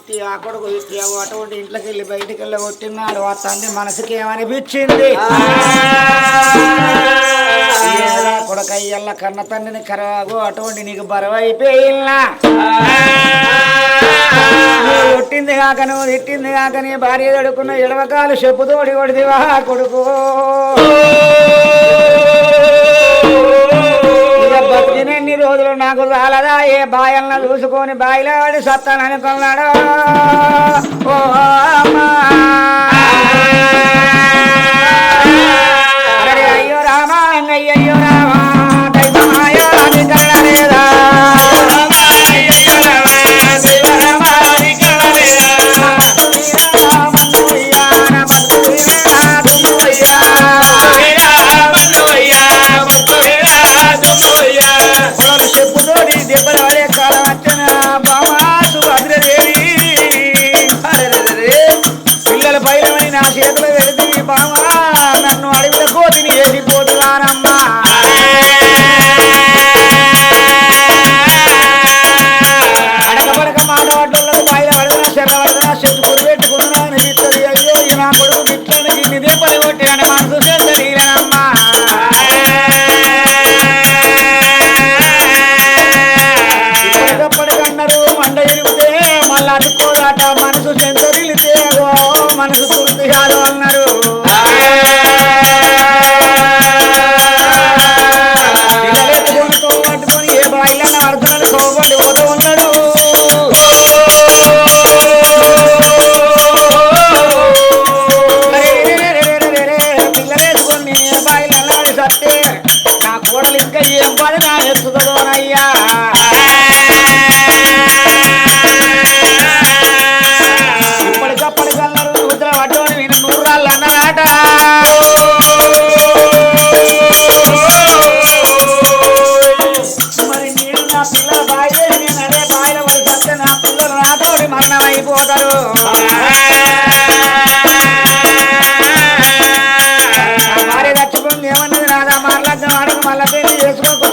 కొట్టి ఆ కొడుకు అటువంటి ఇంట్లోకి వెళ్ళి బయటకు వెళ్ళి కొట్టినాడు ఆ తండ్రి మనసుకి ఏమనిపించింది కొడకయ్యల్ల కన్న తండ్రిని కరాగు అటువంటి నీకు బరువైపోయిల్లా? కొట్టింది కాక నువ్వు తిట్టింది కాక నీ భార్య తడుకున్న ఎడవకాలు చెప్పుతోడి కొడిదివా కొడుకు? బతికినన్ని రోజులు నాకు రాలదా? ఏ బాయలను చూసుకొని బాయిలాడి సత్తాను అనుకున్నాడు? ఓ అమ్మా.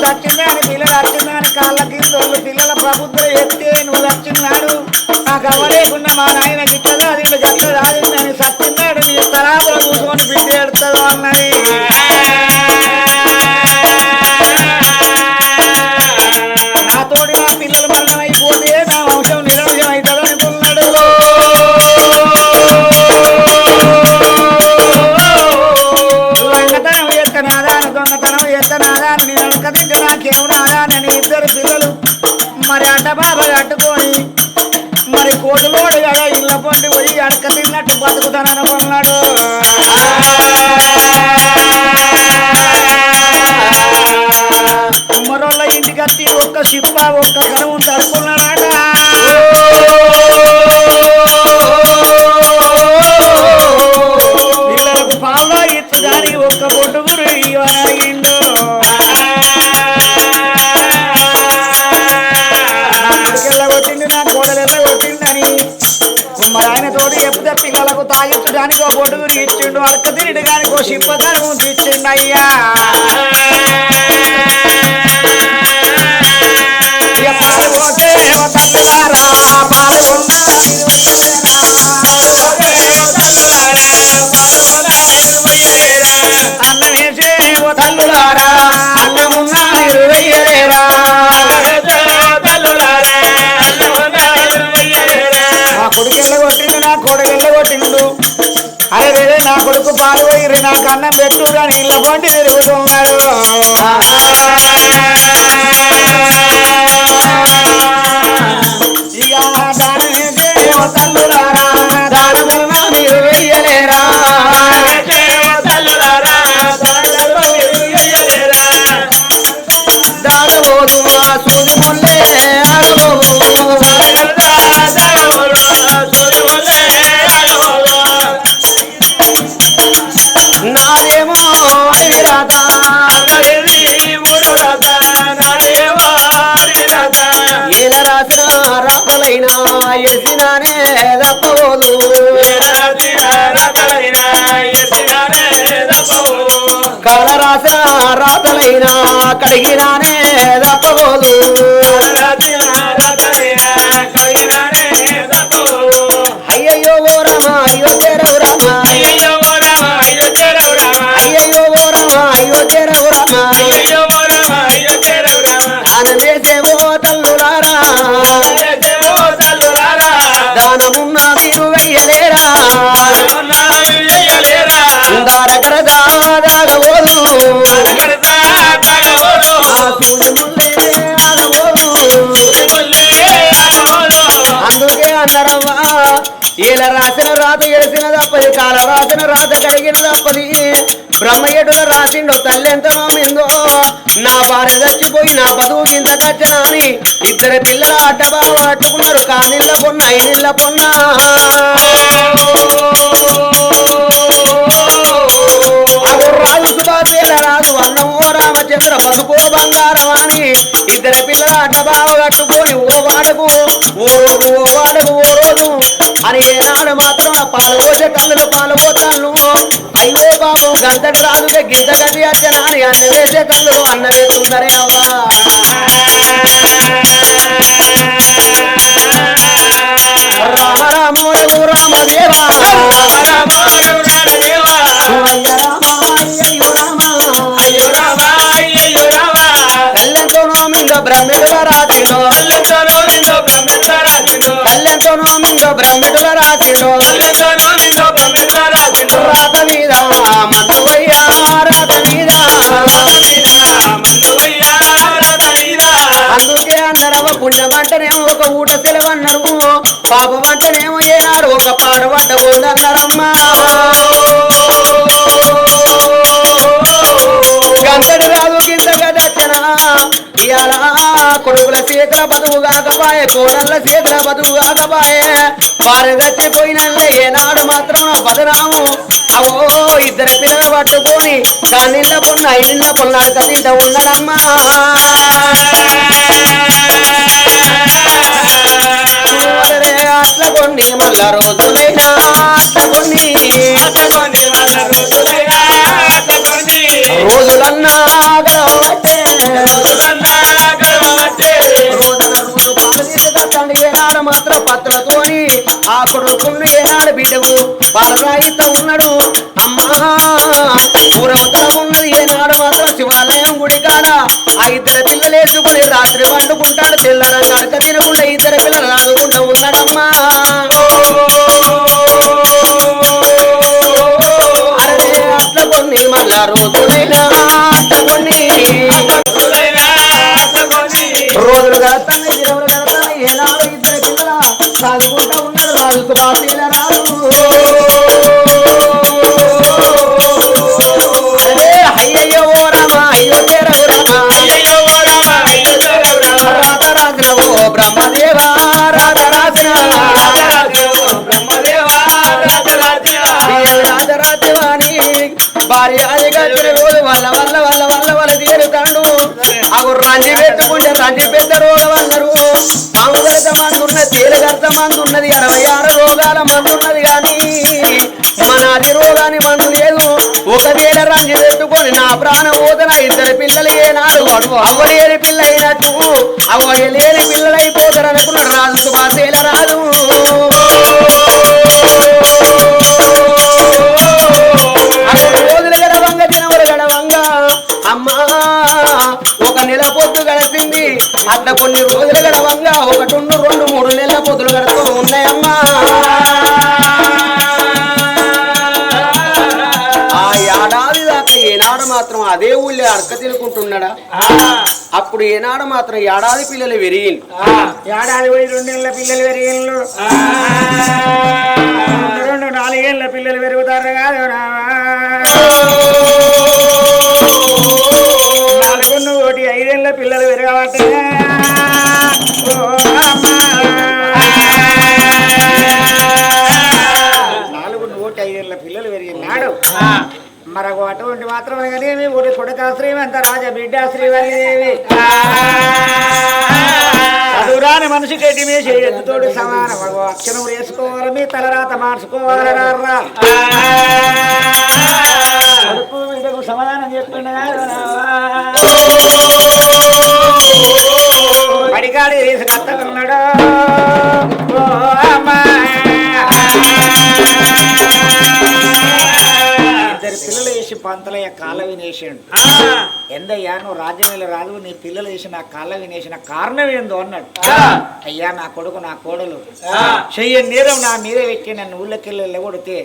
వచ్చిందని పిల్లలు వచ్చిందని కాళ్ళకి తొల్లు పిల్లల ప్రభుత్వం ఎత్తే నువ్వు వచ్చిన్నాడు నాకు అవ్వలేకుండా మా నాయన గిట్ల అది గట్ల రాదిండు అని సత్తిన్నాడు నీ తరాపులో కూర్చొని బిడ్డ ఎడుతుందో అన్నది చిప్ప ఒక కొడుకు ఎండగొట్టిండు అరే రే నా కొడుకు పాలు పోయి నాకు అన్నం పెట్టుగా నీళ్ళ బండి తిరుగుతున్నాడు కవల రాస రాతలైనా కడిగినానే తప్పబోదు అన్నారవ్వా ఈల రాసిన రాత ఎడిసిన తప్పది కాల రాసిన రాత కడిగిన తప్పది బ్రహ్మయ్యడుల రాసిండో తల్లెంత ఎంత నోమిందో నా భార్య చచ్చిపోయి నా బతుకు ఇంత కచ్చనా అని ఇద్దరు పిల్లల అడ్డబా పట్టుకున్నారు కానిళ్ళ పొన్న ఐనిళ్ళ పొన్న. అగో రాజు సుభాషేల రాజు అన్నం ఓ రామచంద్ర పసుపు బంగారం అని ఇద్దరు పిల్లల అడ్డబావ కట్టుకొని ఓ వాడకు ఓ రోజు వాడకు ఓ రోజు అని ఏనాడు మాత్రం ఆ పాలు పోసే కళ్ళు పాలు పోతాను. అయ్యో పాపం గంతటి రాజుగా గింత గది అచ్చనా అని అన్న వేసే కళ్ళు అన్న వేస్తుందరే అవ్వా. రామ రామో రఘు రామదేవా. నోమిందో బ్రహ్మిడుల రాసిందో రాత మీద మందువయ్యా రాత మీద అందుకే అందరవ పుణ్యం అంటేనేమో ఒక ఊట సెలవన్నారు. పాపం అంటేనేమో ఏనాడు ఒక పాట పడ్డ పోందన్నారమ్మా గంటడి రాదు కింద గదచ్చన ఇయాల కొడుకుల చేతుల బతుకు కాకపాయే కోడళ్ళ చేతుల బతుకు కాకపాయే. వారు చచ్చిపోయిన ఏనాడు మాత్రం నా అవో ఇద్దరు పిల్లలు పట్టుకొని కానిళ్ళ పొన్న ఐనిళ్ళ పొన్నాడు తింట ఉన్నాడమ్మా అట్ల కొన్ని మళ్ళా రోజులైనా అట్ల కొన్ని. రోజులన్నా ఆ కొడుకును ఏనాడు బిడ్డకు పాలరాయిత ఉన్నాడు అమ్మా. ఊరవతల ఉన్నది ఏనాడు మాత్రం శివాలయం గుడి కాడ ఆ ఇద్దరు పిల్లలు వేసుకుని రాత్రి వండుకుంటాడు తెల్లరంగా అడక తినకుండా ఇద్దరు పిల్లలు రాదుకుంటూ ఉన్నాడమ్మా. అరే అట్ల కొన్ని మళ్ళా రోజులైనా అట్ల కొన్ని రోజులు గడతాయి దినములు గడతాయి. ఏనాడు ఇద్దరు పిల్లల సాగుకుంటూ ఉన్నారు రాజుకు బాసీల రాదు ఇద్దరు పిల్లలు ఏనాడు అవ్వలేని పిల్ల అయినట్టు అవ్వలేని పిల్లలు అయిపోతారు అనుకున్నాడు రాజు సుభాసేల రాదు అమ్మా ఒక నెల పొద్దు అట్లా కొన్ని రోజులు గడవంగా. ఒకటి రెండు మూడు నెలల పొద్దులు గడుతూ ఉన్నాయమ్మా మాత్రం అదే ఊళ్ళో అడక తినుకుంటున్నాడా అప్పుడు ఏనాడు మాత్రం ఏడాది పిల్లలు విరిగింది ఏడాది పోయి రెండేళ్ళ పిల్లలు పెరిగిళ్ళు రెండు నాలుగేళ్ళ పిల్లలు పెరుగుతారు కాదు నాలుగు ఒకటి ఐదేళ్ళ పిల్లలు పెరగబట్టే. నాలుగు ఒకటి ఐదేళ్ళ పిల్లలు పెరిగినాడు. మరొక అటువంటి మాత్రమే కానీ ఒకటి కొడుక శ్రీమంత రాజ బిడ్డ శ్రీవల్లిదేవి చదువురాని మనిషి గడ్డి మీద చేయొద్దుతోడు సమానం అక్షరం వేసుకోవాలి మీ తలరాత మార్చుకోవాలి రారా. కొడుకు బిడ్డకు సమాధానం చెప్తుండగా పడికాడి వేసి కత్తకున్నాడు? వేసి పంతలయ్య కాళ్ళ వినేసాడు. ఎందయ్యా నువ్వు రాజ్యం రాదు నీ పిల్లలు వేసి నా కాళ్ళ వినేసిన కారణం ఏందో అన్నాడు. అయ్యా నా కొడుకు నా కోడలు. చెయ్య నేరం నా మీదే వెక్కి నన్ను ఊళ్ళకెళ్ళి వెళ్ళగొడితే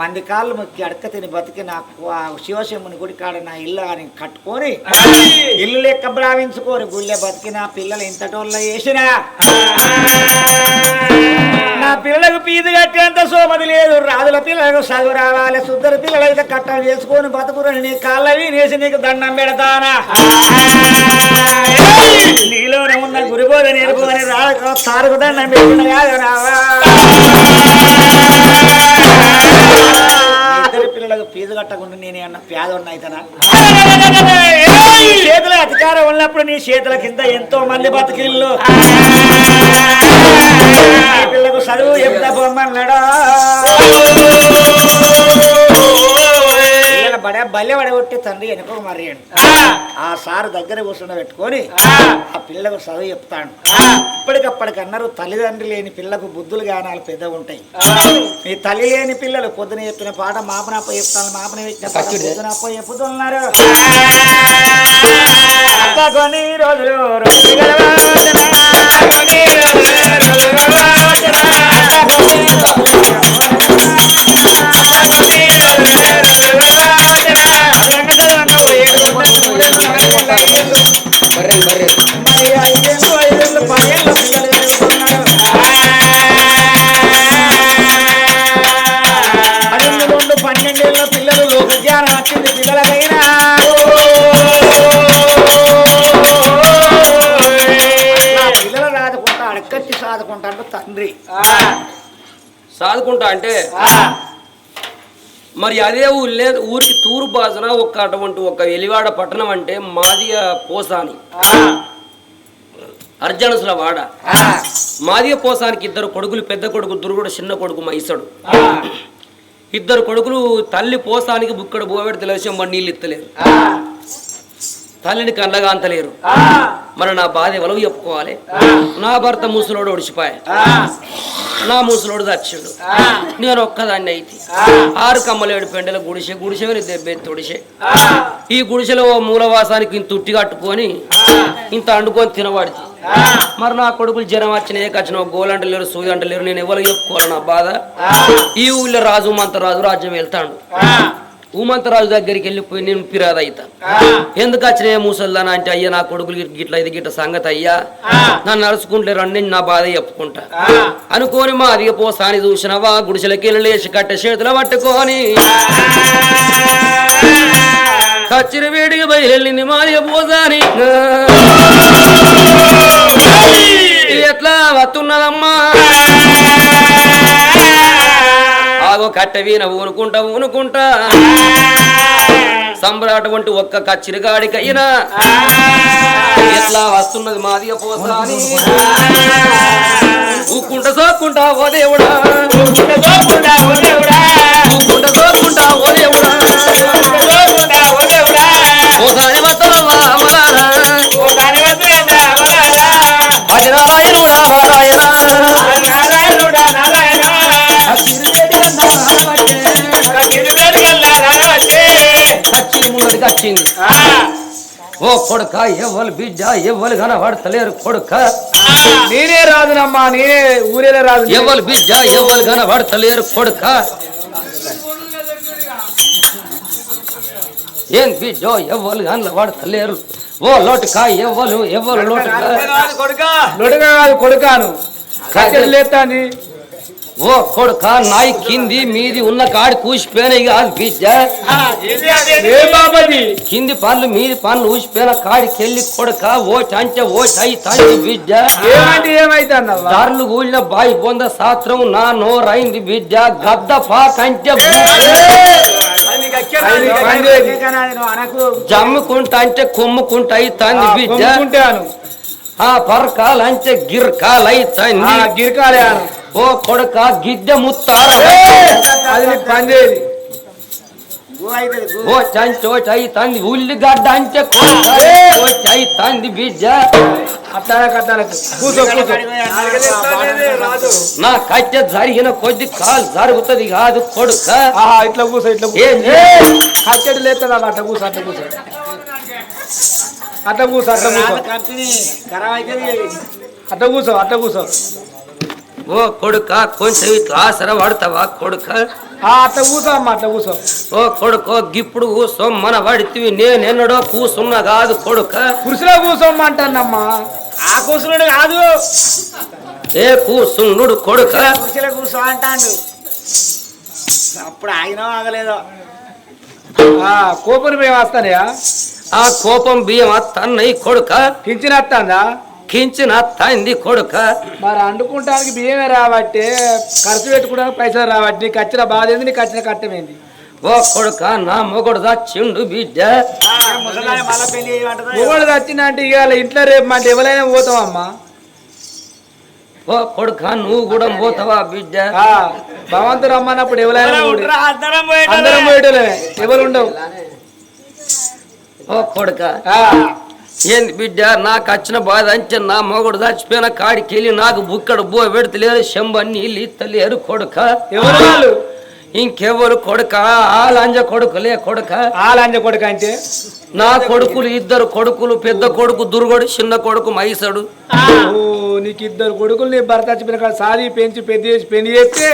మంది కాళ్ళు మొక్కి అడక తిని బతికి నా ఆ శివశంభుని గుడి కాడ నా ఇల్లు అని కట్టుకొని ఇల్లు లెక్క బ్రావించుకోరు గుళ్ళె బతికి నా పిల్లలు ఇంతటోళ్ళ వేసినా. సమది లేదు. రాజుల పిల్లలకు చదువు రావాలి. సుద్దరి పిల్లలైతే అయితే కట్టలు చేసుకొని బతుకురని నీ కాళ్ళవి నేసి నీకు దండం పెడతానా? నీలోనే ఉన్న గురిబోధ నేర్పుకొని రా తారుకు దండం పెట్టిన కాదు రావా పిల్లలకు ఫీజు కట్టకుండా నేను అన్న పేదోడిని అయితేనా? నీ చేతుల అధికారం ఉన్నప్పుడు నీ చేతుల కింద ఎంతో మంది బతికిళ్ళు నీ పిల్లకు చదువు ఎంత బొమ్మన్నాడా బడే బల్లె పడగొట్టి తండ్రి వెనుక మర్యాడు ఆ. సారు దగ్గర కూర్చుండ పెట్టుకొని ఆ. పిల్లకు చదువు చెప్తాడు. ఇప్పటికప్పటికి అన్నారు తల్లిదండ్రి లేని పిల్లకు బుద్ధులు గానాలు పెద్ద ఉంటాయి. మీ తల్లి లేని పిల్లలు పొద్దున చెప్పిన పాట మాపనప్ప చెప్తాను మాపన చెప్పిన పాట పొద్దునప్ప చెప్పుతున్నారు అక్క కొన్ని రోజులు రోజులు సాదుకుంటా అంటే మరి అదే ఊళ్ళే ఊరికి తూరు బాసన ఒక అటువంటి ఒక ఎలివాడ పట్టణం అంటే మాదిగ పోసాని. అర్జనసుల వాడ. మాదిగ పోసానికి ఇద్దరు కొడుకులు పెద్ద కొడుకు దుర్గుడు చిన్న కొడుకు మైసడు. ఇద్దరు కొడుకులు తల్లి పోసానికి బుక్కడు బోవెడు తెలిసి మరి నీళ్ళు ఇత్తలేరు తల్లిని కళ్ళగా అంతలేరు మరి నా బాధ ఎవరు చెప్పుకోవాలి. నా భర్త ముసలోడు ఒడిచిపోయా నా ముసలోడు చచ్చిండు. నేను ఒక్కదాన్ని అయితే. ఆరు కమ్మలేడు పెండల గుడిసె గుడిసె దెబ్బే తొడిసె. ఈ గుడిసెలో ఓ మూలవాసానికి ఇంత ఉట్టి కట్టుకొని ఇంత అండుకొని తినబడితే. మరి నా కొడుకులు జ్వరం వచ్చిన ఏ కచ్చిన గోలంటలేరు సూది అంటలేరు నేను ఎవరు చెప్పుకోవాలి నా బాధ? ఈ ఊళ్ళో రాజు మంతరాజు రాజ్యం వెళ్తాడు. ఊమంతరాజు దగ్గరికి వెళ్ళిపోయి నేను ఫిర్యాదు అవుతా ఎందుకు వచ్చిన ముసల్దానా అంటే అయ్యా నా కొడుకులు గిట్ల ఇది గిట్ల సంగతి అయ్యా. నన్ను నడుచుకుంటే రండి నా బాధ చెప్పుకుంటా. అనుకోని మా అదిగ పోసాని చూసినవా? గుడిసెలకి లేచి కట్టె చేతులు పట్టుకొని. కచ్చిన వేడికి బయలుని మాదిగ పోసాని ఎట్లా వస్తున్నదమ్మా ఆగో కట్టె వీణ ఊనుకుంటా ఊనుకుంటా. సంబరాటువంటి ఒక్క కచ్చిరిగాడికైనా. ఎట్లా వస్తున్నది మాదిగ పోసాని. ఊకుంట సోకుంటా ఓ దేవుడా ఊకుంట సోకుంటా ఓ దేవుడా, ఊకుంట సోకుంటా ఓ దేవుడా, పోసాని వచ్చింది. ఆ, ఓ కొడుక ఎవ్వరు బిడ్డ ఎవ్వరు కనబడతలేరు కొడుక. నేనే రాజునమ్మా నేనే ఊరేలే రాజు ఎవరు బిడ్డ ఎవరు కనబడతలేరు కొడుక. ఏం బిడ్డో ఎవరు కనబడతలేరు ఓ లోటుక ఎవ్వరు ఎవరు లోటుక కాదు కొడుకాను. లేస్తాంది ఓ కొడుక నాయి కింది మీది ఉన్న కాడి కూసిపోయిన కాదు బిడ్డ కింది పనులు మీది పనులు ఊసిపోయిన కాడికెళ్ళి కొడుక ఓటి అంటే ఓటి అయి తండ్రి బిడ్డ. దారులు కూలిన బాయి బొంద శాస్త్రం నా నోరైంది బిడ్డ. గద్ద పాకంటే జమ్ముకుంటా అంటే కొమ్ముకుంటా అయితాంది బిడ్డ. కొనుక్కుంటాను ఆ పరకాలంటే గిర్కాలు అయితాంది గిరికాలే ఓ కొడుక గిద్దె ముత్తారు. అది నీకు పని చేయదు. గు అవుతుంది గు. ఓ చంచి ఓటి అయితాంది ఉల్లిగడ్డ అంటే కొడుక ఓటి అయితాంది బిడ్డ నా కట్టె జరిగిన కొద్ది కాలు జరుగుతుంది కాదు కొడుక. ఆహా ఇట్లా కూర్చో ఇట్లా? కట్టెడు లేస్తుందా అట్లా కూర్చో అట్లా కూర్చో. అట్లా కూర్చో అట్లా అవుతుంది అట్లా కూర్చో అట్లా కూర్చో. ఓ కొడుక కొంచెం ఇట్లా ఆసర పడతావా కొడుక? అట్లా అట్లా ఓ కొడుకో గిప్పుడు కూసో మన పడితివి నేనెన్నడో కూసున్నా కాదు కొడుక. పురుషులో కూర్చోమ్మంటానమ్మా ఆ కూసులుడు కాదు. ఏ కూసున్నుడు కొడుక? కుర్చీలో కూర్చో అంటాడు. అప్పుడు ఆయన ఆగలేదో. ఆ, కోపం మేము వస్తానయా ఆ కోపం బియ్యం తన్నయి కొడుక? కించిన వస్తుందా కించిన తంది కొడుక. మరి అండుకుంటానికి బియ్యమే రాబట్టే ఖర్చు పెట్టుకోవడానికి పైసలు రాబట్టి నీకు వచ్చిన బాధ ఏంది నీకు వచ్చిన కట్టమేంది ఓ కొడుక నా మొగుడు చిండు బిడ్డ. మొగోడు వచ్చిందంటే ఇవాళ ఇంట్లో రేపు మాట ఎవరైనా పోతామమ్మా ఓ కొడుక నువ్వు కూడా పోతావా బిడ్డ? భగవంతుడు రమ్మన్నప్పుడు ఎవరైనా? అందరం ఎవరు ఉండవు ఓ కొడుక. ఏంది బిడ్డ నాకు వచ్చిన బాధ అంటే నా మొగుడు చచ్చిపోయిన కాడికి వెళ్ళి నాకు బుక్కడు బో పెడతలేరు శంబ నీళ్ళు ఇత్తలేరు కొడుక. ఎవరు వాళ్ళు? ఇంకెవరు కొడుక? ఆ లంజ కొడుకులే కొడుక. ఆలంజ కొడుకు అంటే? నా కొడుకులు ఇద్దరు కొడుకులు పెద్ద కొడుకు దుర్గోడు చిన్న కొడుకు మైసడు. ఓ నీకు ఇద్దరు కొడుకులు నీ భర్త చచ్చిపోయిన కాడ సాది పెంచి పెద్ద చేసి పెళ్ళి చేస్తే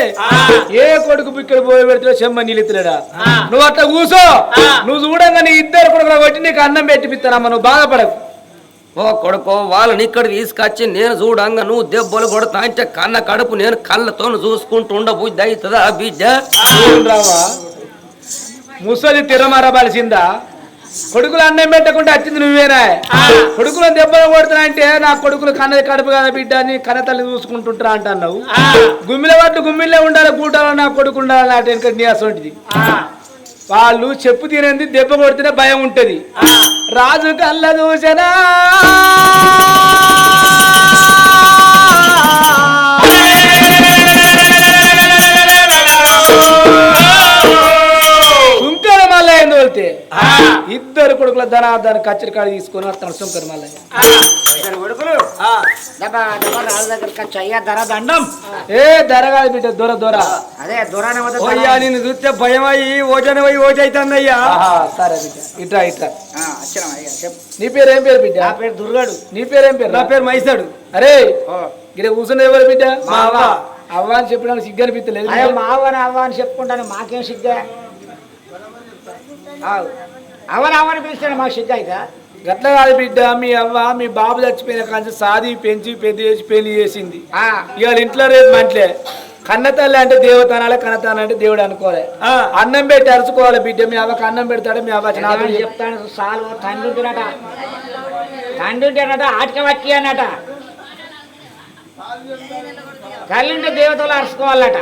ఏ కొడుకు బిక్కడ పోయి పెడితే చెమ్మ నీళ్ళెత్తులేడా? నువ్వు అట్లా కూసో. నువ్వు చూడంగా నీ ఇద్దరు కొడుకులు కొట్టి నీకు అన్నం పెట్టిపిస్తానమ్మా నువ్వు బాధపడకు. ఓ కొడుకో వాళ్ళని ఇక్కడ తీసుకొచ్చి నేను చూడంగా నువ్వు దెబ్బలు కొడతా అంటే కన్న కడుపు నేను కళ్ళతో చూసుకుంటూ ఉండబుద్ధి అవుతుందా బిడ్డ? ముసలి తిరమరబలిసిందా? కొడుకులు అన్నం పెట్టకుండా వచ్చింది నువ్వేనా? కొడుకులు దెబ్బలు కొడుతున్నా అంటే నా కొడుకులు కన్నది కడుపు కదా బిడ్డ అని కన్న తల్లి చూసుకుంటుంటారా అంటున్నావు. గుమ్మిల పట్టు గుమ్మిలే ఉండాలి గూటాలో నా కొడుకు ఉండాలి నా వెనక నీ అసొంటిది వాళ్ళు చెప్పు తినేది దెబ్బ కొడితేనే భయం ఉంటది. రాజు కళ్ళ దూసనా తోలితే ఇద్దరు కొడుకుల ధనాధార కచ్చరి కాడ తీసుకొని వస్తాడు సుంకర మల్లయ్య. అయ్యా ఏ ధర కాదు బిడ్డ దొర దొర. అదే వద్ద ఓయ్యా నిన్ను చూస్తే భయం అయ్యి ఓజన పోయి ఓజ అవుతుందయ్యా ఆహా, సరే బిడ్డ. ఇట్రా ఇట్రా. వచ్చినాం అయ్యా చెప్పు. నీ పేరు ఏం పేరు బిడ్డ? నా పేరు దుర్గాడు. నీ పేరు ఏం పేరు? నా పేరు మైసాడు. అరే ఓ. ఇక్కడ కూర్చున్న ఎవరు బిడ్డ? మా అవ్వ. అవ్వ అని చెప్పడానికి సిగ్గు అనిపించలేదు అదే మా అవ్వని అవ్వ అని చెప్పుకుంటాను మాకేం సిగ్గా? అవ్వని పిలిచాను మాకు సిగ్గా అయితే. గట్ల కాదు బిడ్డ మీ అవ్వ మీ బాబు చచ్చిపోయిన కాంచి సాది పెంచి పెద్ద చేసి పెళ్ళి చేసింది. ఇవాళ ఇంట్లో రేపు మంటలే. కన్న తల్లి అంటే దేవతనాలే కన్నతనం అంటే దేవుడు అనుకోవాలి అన్నం పెట్టి అరుచుకోవాలి బిడ్డ మీ అవ్వకి అన్నం పెడతాడు మీ అవ్వ చెప్తాను సాలు తండ్రి ఉంటేనట తండ్రి ఉంటేనట ఆటక వచ్చి అన్నట. తల్లింటే దేవతలు అరుచుకోవాలట.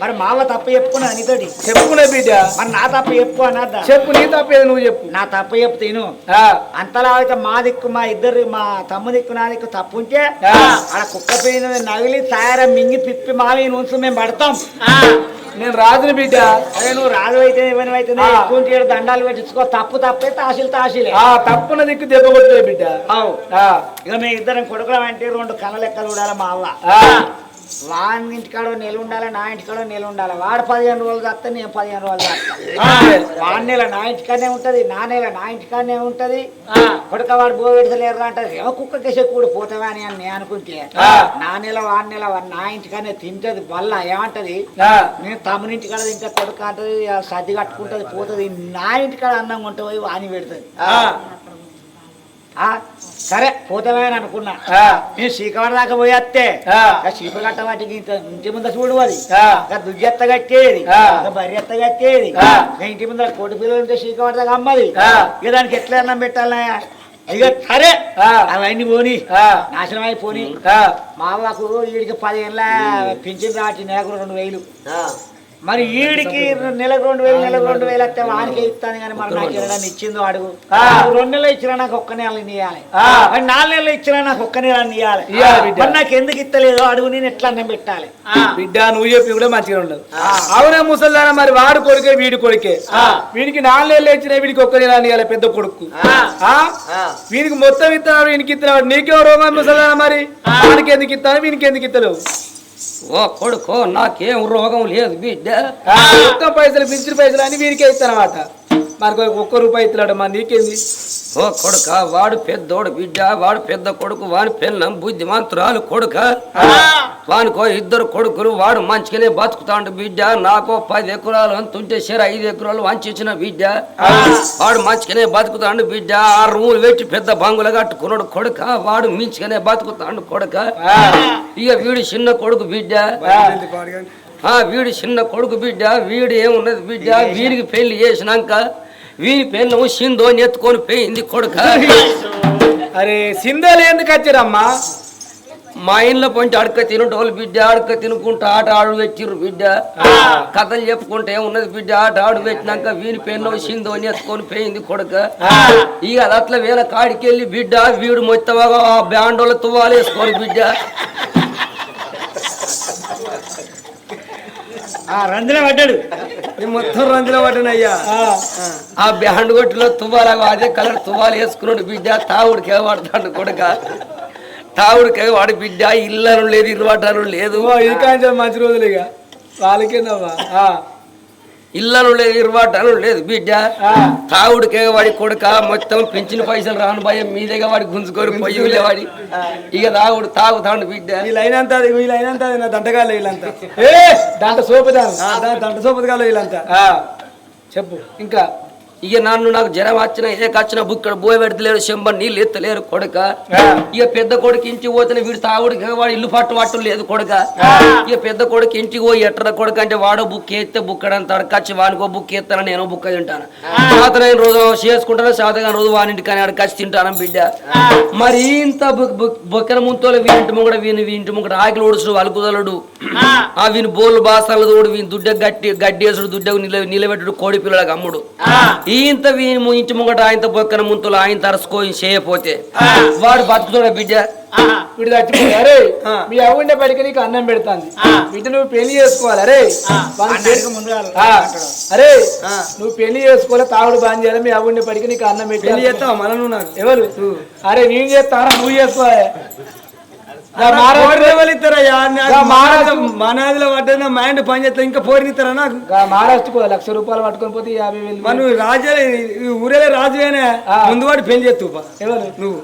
మరి మావ తప్పు చెప్పుకున్నా నీతోటి. చెప్పుకునే బిడ్డ. మరి నా తప్పు చెప్పు అన్నద్దా చెప్పు నీ తప్పేది నువ్వు చెప్పు. నా తప్పు చెప్తే విను. ఆ, అంతలా అయితే మా దిక్కు మా ఇద్దరు మా తమ్ము దిక్కు నా దిక్కు తప్పు ఉంటే. ఆడ కుక్క పైన నగిలి తయార మింగి పిప్పి మావి నుంచి మేము పడతాం. నేను రాజుని బిడ్డ. అదే నువ్వు రాజు అయితే. ఎక్కువ ఈడ దండాలు పెట్టించుకో తప్పు తప్పే తాసిలు తాసిలే ఆ తప్పున దిక్కు దెబ్బ కొట్టే బిడ్డ. అవు. ఇక మీ ఇద్దరం కొడుకులం అంటే రెండు కళ్ళ లెక్కలు ఉండాలి మా అవ్వ. ఆ, వాని ఇంటికాడ నెల ఉండాలి నా ఇంటికాడ నెల ఉండాలి. వాడు పదిహేను రోజులు చేస్తా నేను పదిహేను రోజులు అంతే. వాడి నెల నా ఇంటికాడనే ఉంటది నా నెల నా ఇంటికాడనే ఉంటది. కొడుక వాడు బో పెడతలేరు అంటారు. ఏమో కుక్క కేసే కూడా పోతావా అని నేను అనుకుంటే. నా నెల వాడి నెల వాడు నా ఇంటికాడనే తింటది వల్ల ఏమంటది? నేను తమ్ముని ఇంటికాడ తింటే కొడుకు అంటది సర్ది కట్టుకుంటది పోతుంది నా ఇంటికాడ అన్నం ఉంటే పోయి వాని పెడుతుంది. సరే పోతావా అని అనుకున్నా. నేను శ్రీకాకుళం దాకా పోయేస్తే. చీప కట్ట వాటికి ఇంటి ముందర చూడు అది దుజ్జెత్త కట్టేది ఆ. ఇంకా బర్రె ఎత్త కట్టేది. ఇంటి ముందర కోటి పిల్లలు ఉంటే శ్రీకాకుళం దాకా అమ్మది. ఇక దానికి ఎట్లా అన్నం పెట్టాలన్నా? ఇక సరే. అవన్నీ పోని. నాశనం అయిపోని. ఆ, మా అవ్వకు వీడికి పదిహేళ్ళ పింఛన్ రాటి నెలకు రెండు వేలు. మరి ఈడికి నెలకు రెండు వేలు నెలకు రెండు వేలు వస్తే వానికి ఇస్తాను కానీ మరి నాకు ఇవ్వడానికి ఇచ్చిందో అడుగు. రెండు నెలలు ఇచ్చినా నాకు ఒక్క నెల ఇవ్వాలి. మరి నాలుగు నెలలు ఇచ్చినా నాకు ఒక్క నెల ఇవ్వాలి. మరి నాకు ఎందుకు ఇస్తలేదు అడుగు నేను ఎట్లా అన్నం పెట్టాలి? బిడ్డ నువ్వు చెప్పి కూడా మంచిగా ఉండదు. అవునే ముసల్దాన మరి వాడు కొడుకే వీడి కొడుకే? వీడికి నాలుగు నెలలు ఇచ్చిన వీడికి ఒక్క నెల ఇవ్వాలి పెద్ద కొడుకు? వీనికి మొత్తం ఇస్తున్నాడు వీనికి ఇస్తున్నాడు నీకే రోగం ముసల్దాన మరి? వానికి ఎందుకు ఇస్తాను వీనికి ఎందుకు ఇస్తలేవు? ఓ కొడుకో నాకేం రోగం లేదు బిడ్డ. పైసలు పిచ్చిన పైసలు అని వీరికే ఇస్తానమాట. మరి ఒక్క రూపాయి ఇస్తున్నాడు మా నీకేంది? ఓ కొడుక వాడు పెద్దోడు బిడ్డ వాడు పెద్ద కొడుకు వాని పెళ్ళం బుద్ధిమంతురాలు కొడుక. వానికో ఇద్దరు కొడుకులు వాడు మంచిగానే బతుకుతాడు బిడ్డ. నాకో పది ఎకరాలు అంతుంటే సరే ఐదు ఎకరాలు వంచి ఇచ్చిన బిడ్డ వాడు మంచిగానే బతుకుతాడు బిడ్డ. ఆ రూములు పెట్టి పెద్ద బంగులు కట్టుకున్నాడు కొడుక. వాడు మించిగానే బతుకుతాడు కొడుక. ఇక వీడు చిన్న కొడుకు బిడ్డ. ఆ వీడి చిన్న కొడుకు బిడ్డ. వీడు ఏమున్నది బిడ్డ? వీడికి పెళ్ళి చేసినాక వీని పెళ్ళము సిందో ఎత్తుకొని పోయింది కొడుక. అరే సింధోలు ఎందుకు వచ్చారమ్మా? మా ఇంట్లో పొంచి అడక తినటోళ్ళు బిడ్డ అడక తినుకుంటా ఆట ఆడు పెట్టిర్రు బిడ్డ. కథలు చెప్పుకుంటే ఏమున్నది బిడ్డ ఆట ఆడు పెట్టినాక వీని పెళ్ళం సిందో ఎత్తుకొని పోయింది కొడుక. ఇక అది అట్లా వేల కాడికి వెళ్ళి బిడ్డ వీడు మొత్తగా ఆ బ్యాండోళ్ళ తువ్వాలి వేసుకొని బిడ్డ. ఆ రంజన పడ్డాడు. మొత్తం రంజులో పట్టినయ్యా ఆ. బ్యాండ్ కొట్టులో తువ్వాల అదే కలర్ తువ్వాలు వేసుకున్నాడు బిడ్డ. తావుడికే వాడతాడు కొడుక. తావుడికే వాడి బిడ్డ. ఇల్లను లేదు ఇల్లు లేదు. ఇది కాంచెం మంచి రోజులు ఇక. వాళ్ళకేందమ్మా ఇల్లను లేదు ఇరువాటాను లేదు బిడ్డ. తావుడికే వాడి కొడుక మొత్తం పెంచిన పైసలు రాను భయం మీదేగా వాడి గుంజుకొని పొయ్యి వాడి. ఇక తాగుడు తాగుతాడు బిడ్డ. వీళ్ళైనంత వీళ్ళైనంత నా దంటగాళ్ళు వీళ్ళంతా. ఏ దాంట్లో సోపుదాను దంట సోపతిగాళ్ళు వీళ్ళంతా. ఆ, చెప్పు. ఇంకా ఇక నన్ను నాకు జ్వరం వచ్చిన ఏ కచ్చిన బుక్కడ బోయ పెడతలేరు చెంబ నీళ్ళు ఎత్తలేరు కొడుక. ఇక పెద్ద కొడుకు ఇంటికి పోతే వీడు తాగుడికి వాడు ఇల్లు పట్టు పట్టు లేదు కొడుక. ఇక పెద్ద కొడుకు ఇంటికి పోయి ఎట్ర కొడుకు అంటే వాడో బుక్ ఎత్తే బుక్కడంత అడకచ్చి వానికో బుక్ ఎత్తాను నేను బుక్క తింటాను సాతనైన రోజు చేసుకుంటాను? సాతగా రోజు వానింటి కానీ అడకచ్చి తింటాను బిడ్డ? మరి ఇంత బొక్కన ముంతోలు వీని ఇంటి ముంగడ వీని ఇంటి ముంగడ ఆకిలి ఓడుచుడు అలుకుదలుడు. ఆ. వీని బోళ్ళు బాసాలు తోడు వీని దుడ్డ గట్టి గడ్డేసుడు దుడ్డకు నిల నిలబెట్టుడు కోడి పిల్లలకు అమ్ముడు. ఇంత వీని ముంగట ఆయన బొక్కన ముంతలు ఆయన తరసుకో చేయపోతే వాడు బతుకుతాడు బిడ్డ? వీడు చచ్చిపోయి అరే మీ అవ్వండే పడికి నీకు అన్నం పెడతాంది. వీటి నువ్వు పెళ్ళి చేసుకోవాలి? అరే పెళ్ళి- అరే నువ్వు పెళ్ళి చేసుకోవాలి? తాగుడు బాగా చేయాలి? మీ అవ్వండే పడికి నీకు అన్నం పెళ్ళి పెట్టి చేస్తావా? మన నువ్వు నాకు? ఎవరు? అరే నేను చేస్తాను? నువ్వు చేసుకోవాలి. మనాదిలో పడ్డది నా మైండ్ పని చేస్తా ఇంకా పోరిని ఇస్తారా నాకు? మహారాష్ట్రకు లక్ష రూపాయలు పట్టుకొని పోతే యాభై వేలు మన రాజే ఊరేలే రాజువేనే. ముందు వాడు పెళ్ళి ఎవరు? నువ్వు.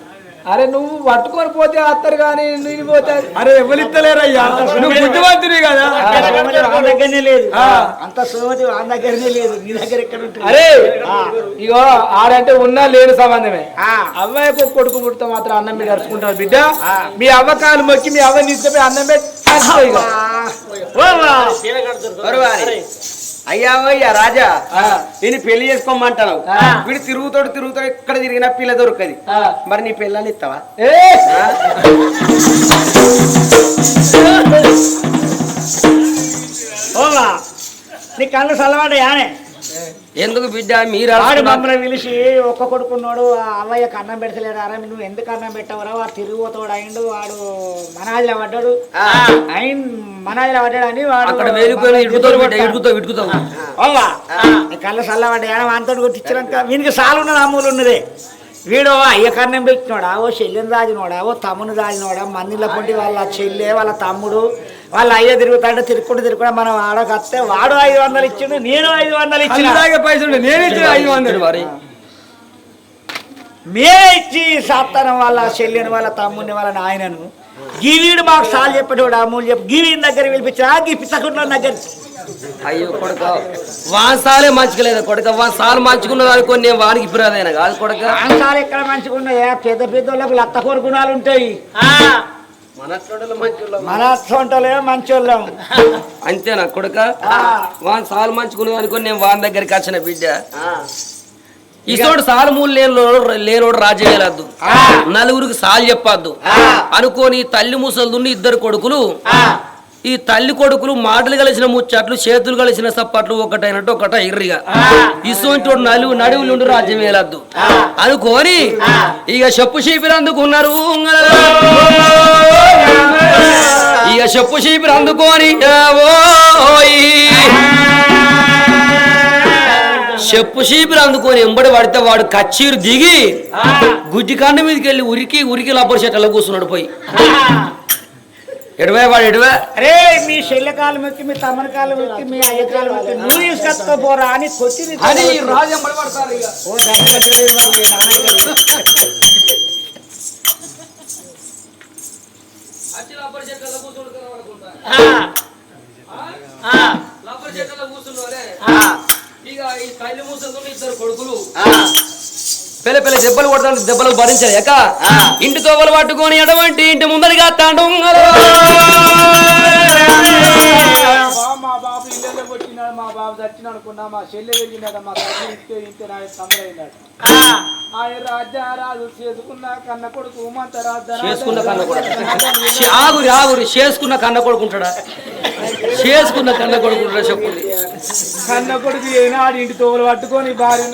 అరే నువ్వు పట్టుకొని పోతే అత్తరు కానీ నేను పోతే అరే ఎవరు ఇస్తలేరయ్యా నువ్వు బుద్ధిమంతుడి కదా? దగ్గరనే లేదు. అంత సోమతి వాని దగ్గరనే లేదు. నీ దగ్గర ఎక్కడ ఉంటుంది? అరే ఇగో ఆడంటే ఉన్నా లేని సంబంధమే. ఆ. అవ్వకు కొడుకు పుడితే మాత్రం అన్నం మీద అరుచుకుంటారు బిడ్డ. మీ అవ్వకాలు మొక్కి మీ అవ్వని తీసుకుపోయి అన్నం పెట్టి అయ్యా అయ్యా రాజా. ఆ. నేను పెళ్ళి చేసుకోమంటావు ఆ. వీడు తిరుగుతాడు తిరుగుతాడు ఎక్కడ తిరిగినా పిల్ల దొరకది. మరి నీ పిల్లని ఇస్తావా? నీ కళ్ళు చల్లవాడు యానే ఎందుకు బిడ్డ మీరు? మమ్మల్ని పిలిచి ఒక్క కొడుకున్నాడు ఆ అవ్వయ్యకి అన్నం పెడతలేడారా? నువ్వు ఎందుకు అన్నం పెట్టవరా? వాడు తిరిగిపోతాడు అయిండు వాడు మనాదిలో పడ్డాడు. ఆయన మనాదిలో పడ్డాడు అని వాడు కళ్ళు చల్లవాడు యాన వాంతో కొట్టించినాక? వీనికి సాలు ఉన్నది అమ్ములు ఉన్నది. వీడు అయ్య కన్నం పెట్టినోడా? ఓ చెల్లెని దాజినోడా ఓ తమ్ముని దాజినోడా మందిలో పొంటి వాళ్ళ చెల్లె వాళ్ళ తమ్ముడు వాళ్ళ అయ్య తిరుగుతాడు తిరుక్కుంటూ తిరుగుకుంటూ మనం ఆడకొస్తే వాడు ఐదు వందలు ఇచ్చిండు నేను ఐదు వందలు ఇచ్చిన. పైసలు నేను ఇచ్చిన ఐదు వందలు. మరి. మేమే ఇచ్చి సాత్తానం వాళ్ళ చెల్లెని వాళ్ళ తమ్ముని వాళ్ళ నాయనను. గీవీడు మాకు సాలు చెప్పేటోడు అమూలు చెప్పి. గీవీని దగ్గర పిలిపించి ఆ గీ పిచ్చకుండా దగ్గర. అయ్యో కొడుక వాసాలే మంచిగా కొడుక. వాసాలు మంచుకున్నది అనుకో నేను వానికి ఇప్పుడైనా కాదు కొడుక. ప్రాంతాలు ఎక్కడ మంచిగా ఉన్నాయా పెద్ద పెద్ద వాళ్ళకు లత్త కోరు గుణాలు ఉంటాయి మన సొంటలే మంచోళ్ళం. అంతేనా కొడుక. వాన్ సాలు మంచుకున్నది అనుకో నేను వాని దగ్గరికి వచ్చిన బిడ్డ. ఇసోడు సాలు మూలు లేనోడు లేనోడు రాజ్యం వెళ్ళద్దు నలుగురికి సాలు చెప్పొద్దు. అనుకోని తల్లి ముసలు ఇద్దరు కొడుకులు ఈ తల్లి కొడుకులు మాటలు కలిసిన ముచ్చట్లు చేతులు కలిసిన సప్పట్లు ఒకటైనట్టు ఒకట ఇర్రిగా. ఇసోంటి నలుగు నడువులు రాజ్యం వేలద్దు అనుకోని ఇక చెప్పు చీపిరి అందుకున్నారు ఇక చెప్పు చీపిరి అందుకోని చెప్పు చీపిరి అందుకొని ఎంబడి పడితే వాడు కచ్చీరు దిగి గుజ్జి కండ మీదకి వెళ్ళి ఉరికి ఉరికి లబ్బర్ చెట్ల కూర్చున్నాడు పోయి. ఎడవే వాడు ఎడవే. అరే మీ చెల్లెకాలు మొక్కి మీ తమ్మని కాలు మొక్కి మీ అయ్యకాలు మొక్కి నువ్వు తీసుకొస్తా పోరా అని కొట్టి అని రాజు పడతారు ఇక. ఓ. వచ్చి కూర్చుంటారు ఇక ఈ కళ్ళు మూసుకుని ఇద్దరు కొడుకులు. పెళ్ళి పెళ్ళి దెబ్బలు కొడతాను దెబ్బలు భరించలేక ఇంటి తోవలు పట్టుకొని ఎడవంటి ఇంటి ముందరిగా తాండు బామ్మ కొట్టినాడు మా బాబు చచ్చిన అనుకున్నా మా చెల్లె వెళ్ళినాడు మా తల్లి ఇంటే ఇంటే నా తమ్ముడైనాడు ఆయన రాజ్యారాజు చేసుకున్న కన్న కొడుకు మంత చేసుకున్న కన్న కొడుకు. ఆగురి ఆగురి. చేసుకున్న కన్న కొడుకుంటాడా చేసుకున్న కన్న కొడుకుంటాడా చెప్పుంది కన్న కొడుకు ఏనాడు ఇంటి తోలు పట్టుకొని భార్య